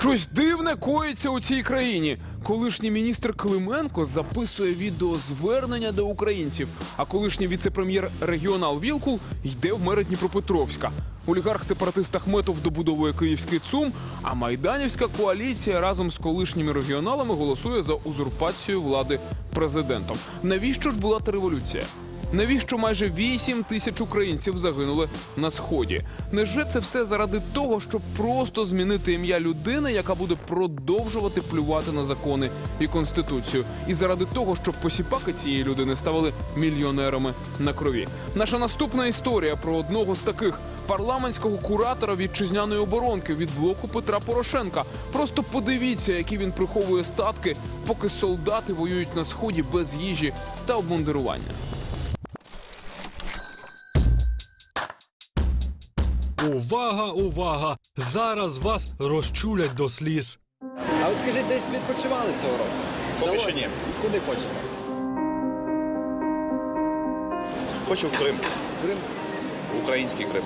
Щось дивне коїться у цій країні. Колишній міністр Клименко записує відеозвернення до українців, а колишній віце-прем'єр регіонал Вілкул йде в мери Дніпропетровська. Олігарх-сепаратист Ахметов добудовує київський ЦУМ, а майданівська коаліція разом з колишніми регіоналами голосує за узурпацію влади президентом. Навіщо ж була та революція? Навіщо майже 8 тисяч українців загинули на сході? Невже це все заради того, щоб просто змінити ім'я людини, яка буде продовжувати плювати на закони і конституцію, і заради того, щоб посіпаки цієї людини ставали мільйонерами на крові? Наша наступна історія про одного з таких парламентського куратора вітчизняної оборонки від блоку Петра Порошенка. Просто подивіться, які він приховує статки, поки солдати воюють на сході без їжі та обмундирування. Увага, увага! Зараз вас розчулять до сліз. А от скажіть, десь відпочивали цього року? Поки що ні. Куди хочете? Хочу в Крим. Крим? Український Крим.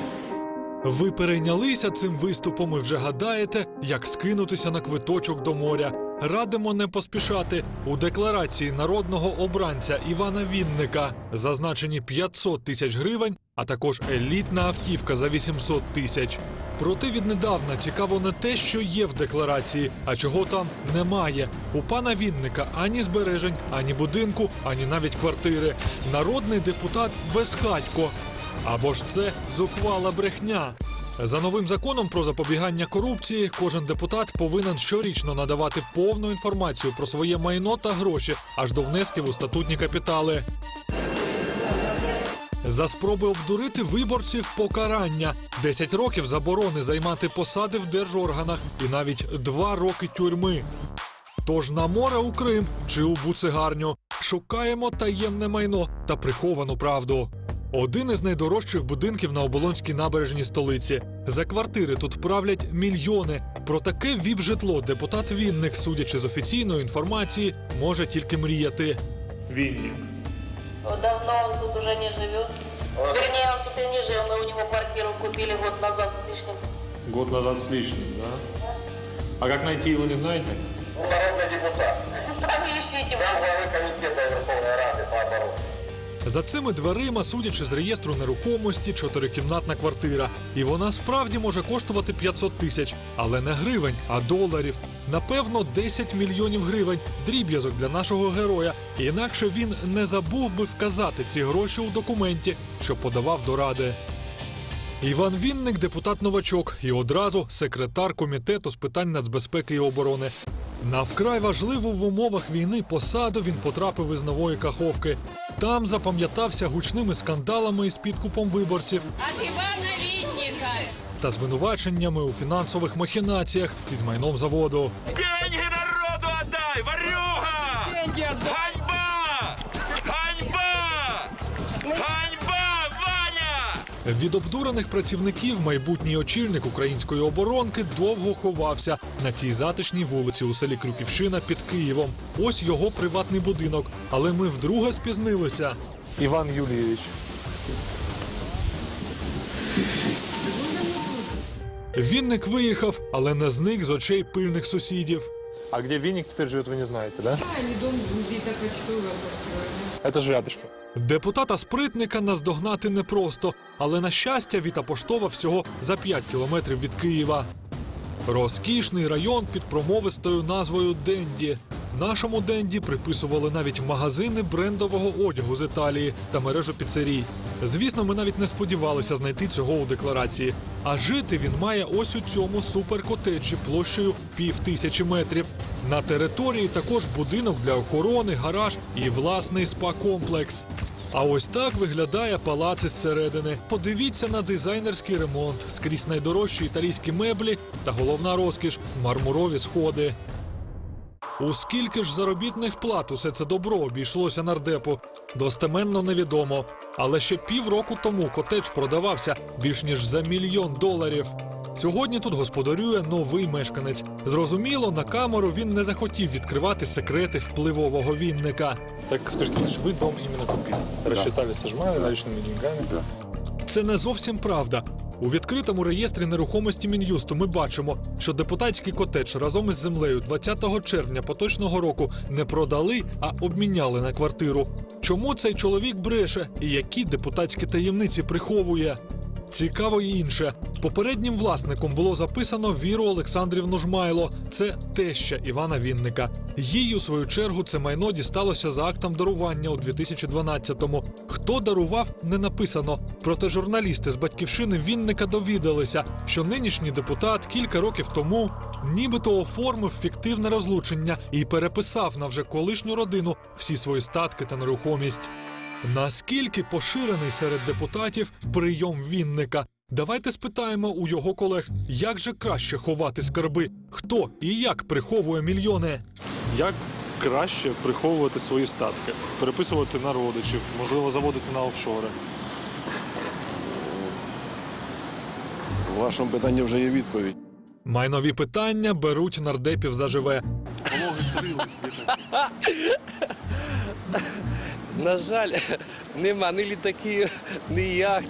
Ви перейнялися цим виступом і вже гадаєте, як скинутися на квиточок до моря. Радимо не поспішати. У декларації народного обранця Івана Вінника зазначені 500 тисяч гривень, а також елітна автівка за 800 тисяч. Проте віднедавна цікаво не те, що є в декларації, а чого там немає. У пана Вінника ані збережень, ані будинку, ані навіть квартири. Народний депутат безхатько. Або ж це зухвала брехня. За новим законом про запобігання корупції, кожен депутат повинен щорічно надавати повну інформацію про своє майно та гроші аж до внесків у статутні капітали. За спроби обдурити виборців покарання, 10 років заборони займати посади в держорганах і навіть 2 роки тюрми. Тож на море у Крим чи у буцегарню шукаємо таємне майно та приховану правду. Один із найдорожчих будинків на оболонській набережній столиці. За квартири тут правлять мільйони. Про таке віп-житло депутат Вінник, судячи з офіційної інформації, може тільки мріяти. Вінник. Давно он тут уже не живет. Вернее, он тут и не жил. Мы у него квартиру купили год назад с лишним. Год назад с лишним, да? А как найти его, не знаете? Народний депутат. Там ищите. глави комітету Верховної Ради по обороні. За цими дверима, судячи з реєстру нерухомості, чотирикімнатна квартира. І вона справді може коштувати 500 тисяч, але не гривень, а доларів. Напевно, 10 мільйонів гривень дріб'язок для нашого героя. Інакше він не забув би вказати ці гроші у документі, що подавав до ради. Іван Вінник, депутат новачок, і одразу секретар комітету з питань нацбезпеки і оборони. На вкрай важливу в умовах війни посаду він потрапив із нової каховки. Там запам'ятався гучними скандалами з підкупом виборців От Винника. та звинуваченнями у фінансових махінаціях із майном заводу. Деньги народу отдай, варюга! Деньги отдай! Від обдурених працівників майбутній очільник української оборонки довго ховався на цій затишній вулиці у селі Крюківщина під Києвом. Ось його приватний будинок. Але ми вдруге спізнилися. Иван Юльевич. Вінник виїхав, але не зник з очей пильних сусідів. А где Винник теперь живет, вы не знаете, да? Они дом где-то почтовый построили. Это же рядышком. Депутата спритника наздогнати непросто, але на щастя від Апоштова всього за 5 кілометрів від Києва. Розкішний район під промовистою назвою Денді. Нашому Денді приписували навіть магазини брендового одягу з Італії та мережу піцерій. Звісно, ми навіть не сподівалися знайти цього у декларації. А жити він має ось у цьому суперкотеджі площею пів тисячі метрів. На території також будинок для охорони, гараж і власний спа-комплекс. А ось так виглядає палац із середини. Подивіться на дизайнерський ремонт, скрізь найдорожчі італійські меблі та головна розкіш мармурові сходи. У скільки ж заробітних плат усе це добро обійшлося нардепу? Достеменно невідомо. Але ще півроку тому котедж продавався більш ніж за мільйон доларів. Сьогодні тут господарює новий мешканець. Зрозуміло, на камеру він не захотів відкривати секрети впливового вінника. Так скажите, значит, вы дом именно купили? Рассчитались с наличными деньгами? Да. Це не зовсім правда. У відкритому реєстрі нерухомості Мін'юсту ми бачимо, що депутатський котедж разом із землею 20 червня поточного року не продали, а обміняли на квартиру. Чому цей чоловік бреше і які депутатські таємниці приховує? Цікаво і інше. Попереднім власником було записано Віру Олександрівну Жмайло. Це теща Івана Вінника. Їй, у свою чергу, це майно дісталося за актом дарування у 2012-му. Хто дарував, не написано. Проте журналісти з батьківщини Вінника довідалися, що нинішній депутат кілька років тому нібито оформив фіктивне розлучення і переписав на вже колишню родину всі свої статки та нерухомість. Наскільки поширений серед депутатів прийом Вінника? Давайте спитаємо у його колег, як же краще ховати скарби, хто і як приховує мільйони. Як краще приховувати свої статки, переписувати на родичів, можливо, заводити на офшори. У вашому питанні вже є відповідь. Майнові питання беруть нардепів заживе. На жаль, нема ні літаків, ні яхт.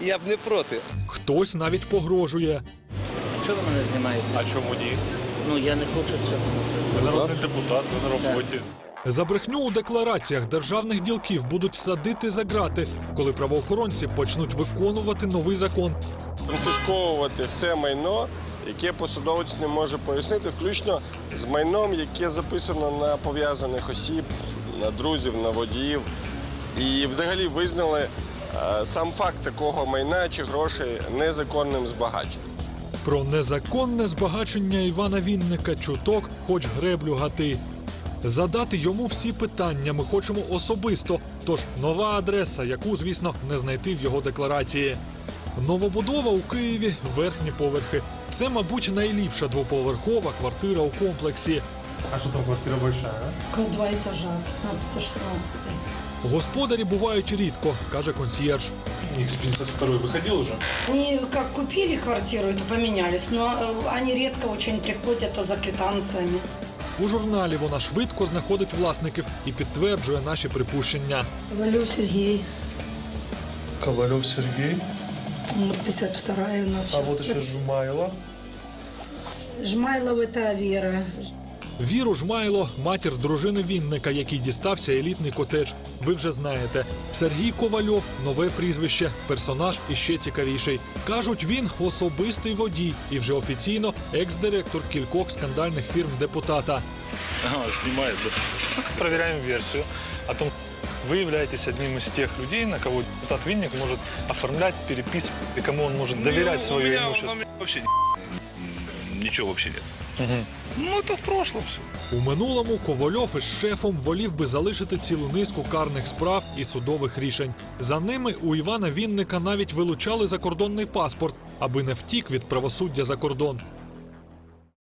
Я б не проти. Хтось навіть погрожує. Чого ви мене знімаєте? А чому ні? Ну я не хочу цього. Ви народний депутат, ви на роботі. За брехню у деклараціях державних ділків будуть садити за грати, коли правоохоронці почнуть виконувати новий закон. конфісковувати все майно, яке посадовець не може пояснити, включно з майном, яке записано на пов'язаних осіб, на друзів, на водіїв. І взагалі визнали е, сам факт такого майна чи грошей незаконним збагаченням. Про незаконне збагачення Івана Вінника чуток, хоч греблю гати. Задати йому всі питання ми хочемо особисто. Тож нова адреса, яку, звісно, не знайти в його декларації. Новобудова у Києві, верхні поверхи. Це, мабуть, найліпша двоповерхова квартира у комплексі. А що там квартира большая? Около два этажа, 15-16. Господарі бувають рідко, каже консьєрж. X52 выходил уже? Они как купили квартиру, это поменялись, но э, они редко очень приходят то за квитанциями. У журналі вона швидко знаходить власників і підтверджує наші припущення. Валю Сергей, Ковалев Сергей. вот 52-я у нас А сейчас. вот еще Жмайло. Жмайлов это Вера. Віру Жмайло, матір дружини Вінника, який дістався елітний котедж. Ви вже знаєте. Сергій Ковальов нове прізвище, персонаж іще цікавіший. Кажуть, він особистий водій і вже офіційно екс-директор кількох скандальних фірм депутата. Ага, снимает, да. Проверяем версию о том, вы одним из тех людей, на кого депутат Винник может оформлять, переписывать, и кому может доверять свое имущество. Вообще ничего вообще нет. Ну, это в прошлом все. У минулому Ковальов із шефом волів би залишити цілу низку карних справ і судових рішень. За ними у Івана Вінника навіть вилучали закордонний паспорт, аби не втік від правосуддя за кордон.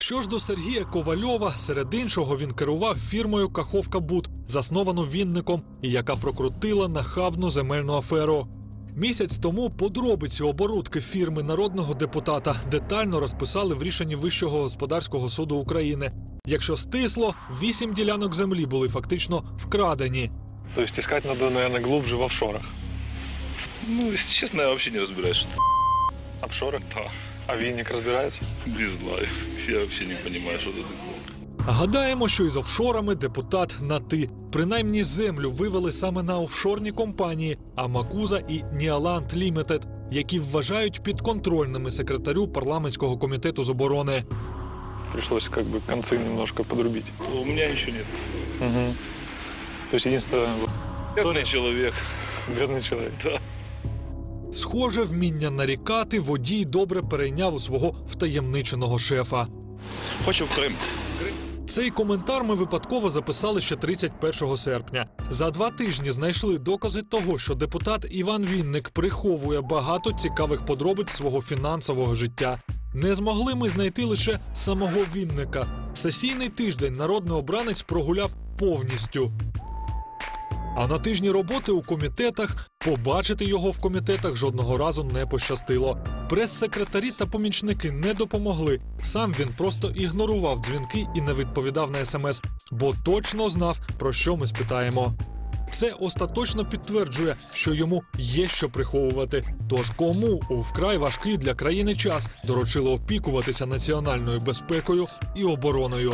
Що ж до Сергія Ковальова, серед іншого він керував фірмою Каховка Буд, засновану Вінником, і яка прокрутила нахабну земельну аферу. Місяць тому подробиці оборудки фірми народного депутата детально розписали в рішенні Вищого господарського суду України. Якщо стисло, вісім ділянок землі були фактично вкрадені. То есть искать надо, наверное, глубже в офшорах. Ну, если честно, я вообще не разбираюсь, что Офшоры? Да. А Винник разбирается? Не знаю. Я вообще не понимаю, что это такое. Гадаємо, що із офшорами депутат на ти. Принаймні землю вивели саме на офшорні компанії Амакуза і Ніаланд Лімітед, які вважають підконтрольними секретарю парламентського комітету з оборони. Пришлось как бы концы немножко подрубить. У меня еще нет. Мгм. То есть единственное, Верный человек. верный человек. Да. Схоже, вміння нарікати водій добре перейняв у свого втаємниченого шефа. Хочу в Крим. Цей коментар ми випадково записали ще 31 серпня. За два тижні знайшли докази того, що депутат Іван Вінник приховує багато цікавих подробиць свого фінансового життя. Не змогли ми знайти лише самого Вінника. Сесійний тиждень народний обранець прогуляв повністю. А на тижні роботи у комітетах побачити його в комітетах жодного разу не пощастило. Прес-секретарі та помічники не допомогли. Сам він просто ігнорував дзвінки і не відповідав на смс, бо точно знав, про що ми спитаємо. Це остаточно підтверджує, що йому є що приховувати. Тож кому у вкрай важкий для країни час доручили опікуватися національною безпекою і обороною.